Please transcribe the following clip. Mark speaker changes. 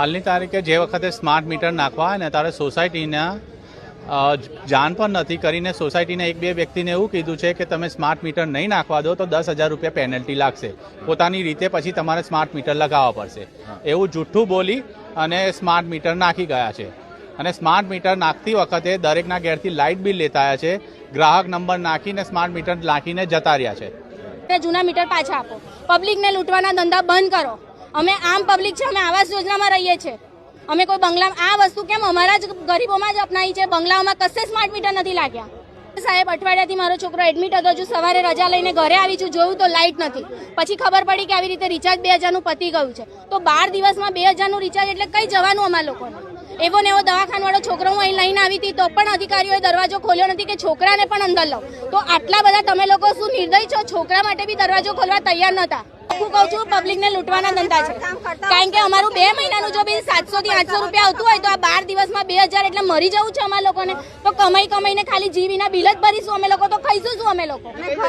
Speaker 1: હાલની તારીખે જે વખતે સ્માર્ટ મીટર નાખવા ને ત્યારે સોસાયટીના જાણ પણ નથી કરીને સોસાયટીના એક બે વ્યક્તિને એવું કીધું છે કે તમે સ્માર્ટ મીટર નહીં નાખવા દો તો દસ હજાર રૂપિયા પેનલ્ટી લાગશે. પોતાની રીતે પછી તમારે સ્માર્ટ મીટર લગાવવા પડશે. એવું જૂઠું બોલી અને સ્માર્ટ મીટર નાખી ગયા છે. અને સ્માર્ટ મીટર નાખતી વખતે દરેકના ઘેરથી લાઇટ બિલ લેતા આવ્યા છે. ગ્રાહક નંબર નાખીને સ્માર્ટ મીટર નાખીને જતા રહ્યા છે.
Speaker 2: જૂના મીટર પાછા આપો. પબ્લિકને લૂંટવાના ધંધા બંધ કરો. અમે આમ પબ્લિક છે, અમે આવાસ યોજનામાં રહીએ છીએ. અમે કોઈ બંગલા આ વસ્તુ કેમ અમારા જ ગરીબોમાં જ અપનાવી છે? બંગલાઓમાં કશે સ્માર્ટ મીટર નથી લાગ્યા. સાહેબ, અઠવાડિયાથી મારો છોકરો એડમિટ હતો છું સવારે રજા લઈને ઘરે આવી છું, જોયું તો લાઇટ નથી. પછી ખબર પડી કે આવી રીતે રિચાર્જ બે હજારનું પતી ગયું છે. તો બાર દિવસમાં બે હજારનું રિચાર્જ એટલે કઈ જવાનું અમારા લોકોને? એવો ને એવો દવાખાનવાળો છોકરો હું અહીં લઈને આવી હતી, તો પણ અધિકારીઓએ દરવાજો ખોલ્યો નથી કે છોકરાને પણ અંદર લો તો આટલા બધા તમે લોકો શું નિર્દય છો? છોકરા માટે બી દરવાજો ખોલવા તૈયાર નતા હું કહું છું પબ્લિકને લૂંટવાના ધંધા છે. કારણ કે અમારું બે મહિનાનું જો બિલ સાતસો થી આઠસો રૂપિયા આવતું હોય તો આ બાર દિવસમાં બે હજાર એટલે મરી જવું છે અમારા લોકોને. તો કમાઈ કમાઈને ખાલી જીવીના બિલ જ ભરીશું અમે લોકો, તો ખાઈશું શું અમે લોકો?